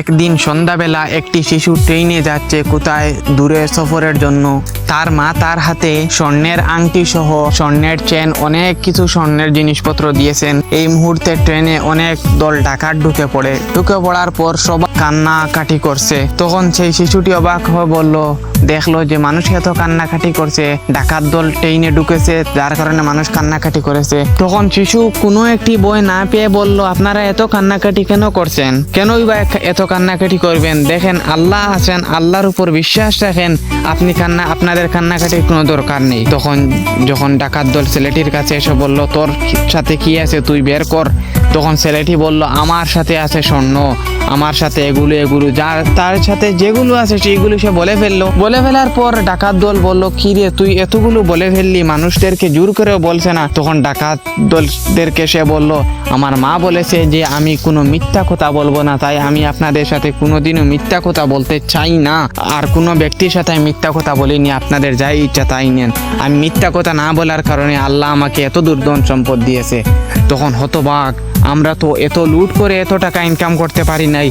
একদিন সন্ধ্যাবেলা একটি শিশু ট্রেনে যাচ্ছে কোথায় দূরে সফরের জন্য। তার মা তার হাতে স্বর্ণের আংটি সহ স্বর্ণের চেন, অনেক কিছু স্বর্ণের জিনিসপত্র দিয়েছেন। এই মুহূর্তে ট্রেনে অনেক দল ডাকাত ঢুকে পড়ে। ঢুকে পড়ার পর সবাই কান্নাকাটি করছে। তখন সেই শিশুটি অবাক হয়ে বলল, দেখল যে মানুষ এত কান্নাকাটি করছে। ডাকাত দল ট্রেনে ঢুকেছে, যার কারণে মানুষ কান্নাকাটি করেছে। তখন শিশু কোনো একটি বই না পেয়ে বলল, আপনারা এত কান্নাকাটি কেন করছেন? কেনই বা এত কান্নাকাটি করবেন? দেখেন, আল্লাহ আছেন, আল্লাহর উপর বিশ্বাস রাখেন। আপনি কান্না, আপনাদের কান্নাকাটির কোনো দরকার নেই। তখন যখন ডাকাত দল ছেলেটির কাছে এসে বলল, তোর সাথে কি আছে? তুই বের কর। তখন ছেলেটি বলল, আমার সাথে আছে স্বর্ণ, আমার সাথে এগুলো এগুলো। যার, তার সাথে যেগুলো আছে সেইগুলো সে বলে ফেলল। বলে ফেলার পর ডাকাত দল বলল, কি রে, তুই এতগুলো বলে ফেললি, মানুষদেরকে জোর করেও বলছে না? তখন ডাকাত দলদেরকে সে বলল, আমার মা বলেছে যে, আমি কোনো মিথ্যা কথা বলব না, তাই আমি আপনাদের সাথে কোনোদিনও মিথ্যা কথা বলতে চাই না। আর কোনো ব্যক্তির সাথে আমি মিথ্যা কথা বলিনি, আপনাদের যাই ইচ্ছা তাই নেন। আমি মিথ্যা কথা না বলার কারণে আল্লাহ আমাকে এত দুর্দন সম্পদ দিয়েছে। তখন হতবাক আমরা তো এত লুট করে এত টাকা ইনকাম করতে পারি নাই,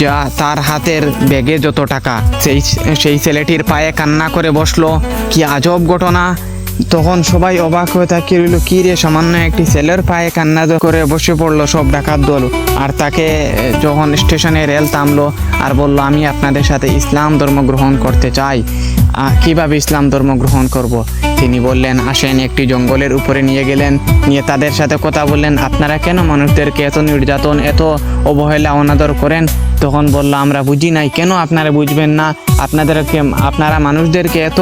যা তার হাতের ব্যাগে যত টাকা, সেই সেই ছেলেটির পায়ে কান্না করে বসল, কি আজব ঘটনা। তখন সবাই অবাক হয়ে তাকিয়ে রইল, কি রে, সামান্য একটি ছেলের পায়ে কান্না করে বসে পড়ল সব ডাকাত দল। আর তাকে যখন স্টেশনে রেল থামলো আর বলল, আমি আপনাদের সাথে ইসলাম ধর্ম গ্রহণ করতে চাই। কীভাবে ইসলাম ধর্ম গ্রহণ করব। তিনি বললেন, আসেন, একটি জঙ্গলের উপরে নিয়ে গেলেন। নিয়ে তাদের সাথে কথা বললেন, আপনারা কেন মানুষদেরকে এত নির্যাতন, এত অবহেলা, অনাদর করেন? তখন বলল, আমরা বুঝি নাই। কেন আপনারা বুঝবেন না? আপনাদেরকে, আপনারা মানুষদেরকে এত,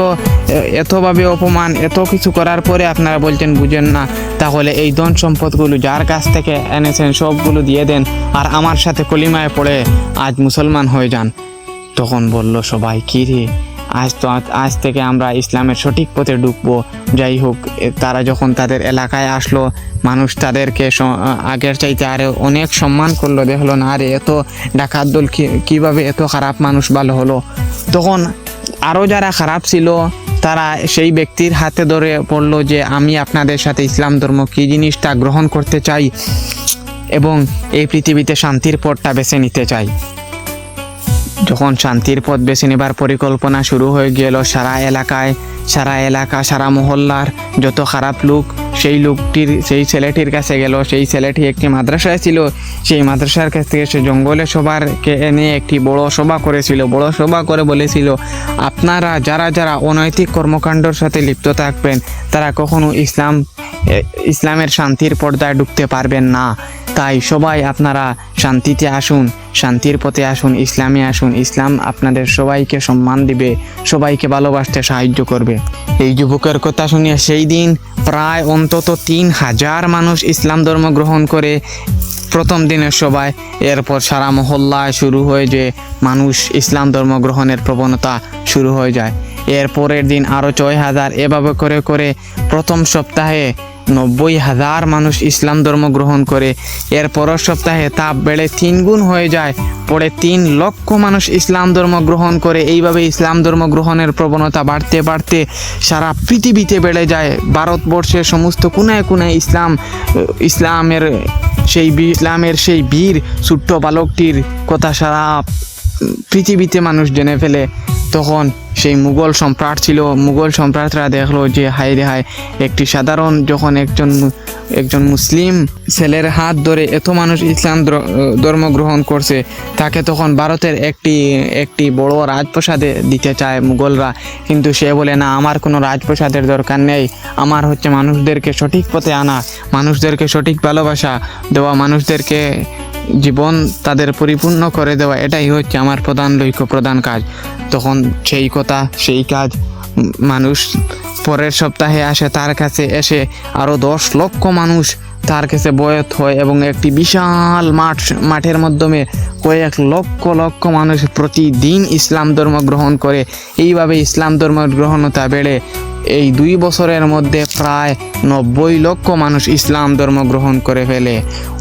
এতভাবে অপমান, এত কিছু করার পরে আপনারা বলছেন, বুঝেন না। তাহলে এই ধন সম্পদগুলো যার কাছ থেকে এনেছেন, সবগুলো দিয়ে দেন আর আমার সাথে কলিমায় পড়ে আজ মুসলমান হয়ে যান। তখন বলল, সবাই কি রে? আজ তো আজ- থেকে আমরা ইসলামের সঠিক পথে ঢুকবো। যাই হোক তারা যখন তাদের এলাকায় আসলো, মানুষ তাদেরকে আগের চাইতে আরও অনেক সম্মান করল। দেখল, না আরে এত ডাকাত দল কীভাবে এত খারাপ মানুষ ভালো হলো? তখন আরও যারা খারাপ ছিল, তারা সেই ব্যক্তির হাতে ধরে পড়ল যে, আমি আপনাদের সাথে ইসলাম ধর্ম কী জিনিসটা গ্রহণ করতে চাই এবং এই পৃথিবীতে শান্তির পথটা বেছে নিতে চাই। যখন শান্তির পথ বেছে নেবার পরিকল্পনা শুরু হয়ে গেল, সারা এলাকায়, সারা এলাকা, সারা মহল্লার যত খারাপ লোক, সেই লোকটির, সেই ছেলেটির কাছে গেল। সেই ছেলেটি একটি মাদ্রাসায় ছিল। সেই মাদ্রাসার কাছ থেকে সে জঙ্গলে সবারকে এনে একটি বড় সভা করেছিল। বড় সভা করে বলেছিল, আপনারা যারা যারা অনৈতিক কর্মকাণ্ডের সাথে লিপ্ত থাকবেন, তারা কখনো ইসলাম ইসলামের শান্তির পর্দায় ঢুকতে পারবেন না। তাই সবাই আপনারা শান্তিতে আসুন, শান্তির পথে আসুন, ইসলামে আসুন। ইসলাম আপনাদের সবাইকে সম্মান দিবে, সবাইকে ভালোবাসতে সাহায্য করবে। এই যুবকের কথা শুনিয়ে সেই দিন প্রায় অন্তত তিন হাজার মানুষ ইসলাম ধর্ম গ্রহণ করে প্রথম দিনের সবাই এরপর সারা মহল্লায় শুরু হয়ে যে মানুষ ইসলাম ধর্ম গ্রহণের প্রবণতা শুরু হয়ে যায়। এর পরের দিন আরও ছয় হাজার এভাবে করে করে প্রথম সপ্তাহে নব্বই হাজার মানুষ ইসলাম ধর্ম গ্রহণ করে। এর পরের সপ্তাহে তাপ বেড়ে তিন গুণ হয়ে যায়। পরে তিন লক্ষ মানুষ ইসলাম ধর্ম গ্রহণ করে। এইভাবে ইসলাম ধর্ম গ্রহণের প্রবণতা বাড়তে বাড়তে সারা পৃথিবীতে বেড়ে যায়। ভারতবর্ষের সমস্ত কোনায় কোনায় ইসলাম, ইসলামের সেই ইসলামের সেই বীর, ছোট্ট বালকটির কথা সারা পৃথিবীতে মানুষ জেনে ফেলে। তখন সেই মুঘল সম্রাট ছিল। মুঘল সম্রাটরা দেখল যে, হায় রে হায়, একটি সাধারণ যখন একজন একজন মুসলিম ছেলের হাত ধরে এত মানুষ ইসলাম ধর্ম গ্রহণ করছে, তাকে তখন ভারতের একটি একটি বড় রাজপ্রাসাদে দিতে চায় মুঘলরা। কিন্তু সে বলে, না, আমার কোনো রাজপ্রাসাদের দরকার নেই। আমার হচ্ছে মানুষদেরকে সঠিক পথে আনা, মানুষদেরকে সঠিক ভালোবাসা দেওয়া, মানুষদেরকে জীবন তাদের পরিপূর্ণ করে দেওয়া। এটাই হচ্ছে আমার প্রধান লক্ষ্য, প্রধান কাজ। তখন সেই কথা, সেই কাজ মানুষ পরের সপ্তাহে আসে, তার কাছে এসে আরও দশ লক্ষ মানুষ তার কাছে বয়ত হয় এবং একটি বিশাল মাঠ, মাঠের মাধ্যমে কয়েক লক্ষ লক্ষ মানুষ প্রতিদিন ইসলাম ধর্ম গ্রহণ করে। এইভাবে ইসলাম ধর্ম গ্রহণতা বেড়ে এই দুই বছরের মধ্যে প্রায় নব্বই লক্ষ মানুষ ইসলাম ধর্ম গ্রহণ করে ফেলে।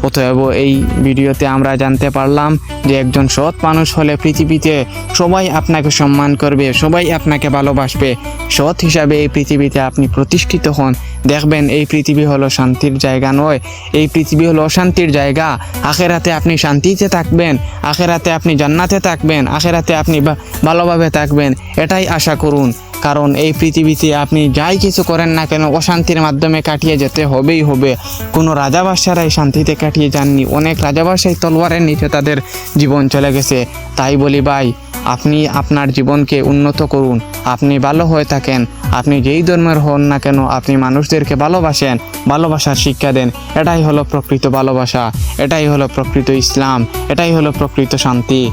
অতএব এই ভিডিওতে আমরা জানতে পারলাম যে একজন সৎ মানুষ হলে পৃথিবীতে সবাই আপনাকে সম্মান করবে, সবাই আপনাকে ভালোবাসবে। সৎ হিসাবে এই পৃথিবীতে আপনি প্রতিষ্ঠিত হন। দেখবেন এই পৃথিবী হলো শান্তির জায়গা নয়। এই পৃথিবী হলো অশান্তির জায়গা। আখেরাতে আপনি শান্তিতে থাকবেন। আখেরাতে আপনি জান্নাতে থাকবেন। আখেরাতে আপনি ভালোভাবে থাকবেন। এটাই আশা করুন। কারণ এই পৃথিবীতে আপনি যাই কিছু করেন না কেন, অশান্তির মাধ্যমে কাটিয়ে যেতে হবেই হবে। কোনো রাজাবাসারাই শান্তিতে কাটিয়ে যাননি। অনেক রাজাবাসাই তলোয়ারের নিচে তাদের জীবন চলে গেছে। তাই বলি ভাই আপনি আপনার জীবনকে উন্নত করুন। আপনি ভালো হয়ে থাকেন। আপনি যেই ধর্মের হন না কেন, আপনি মানুষদেরকে ভালোবাসেন, ভালোবাসার শিক্ষা দেন। এটাই হলো প্রকৃত ভালোবাসা। এটাই হলো প্রকৃত ইসলাম। এটাই হলো প্রকৃত শান্তি।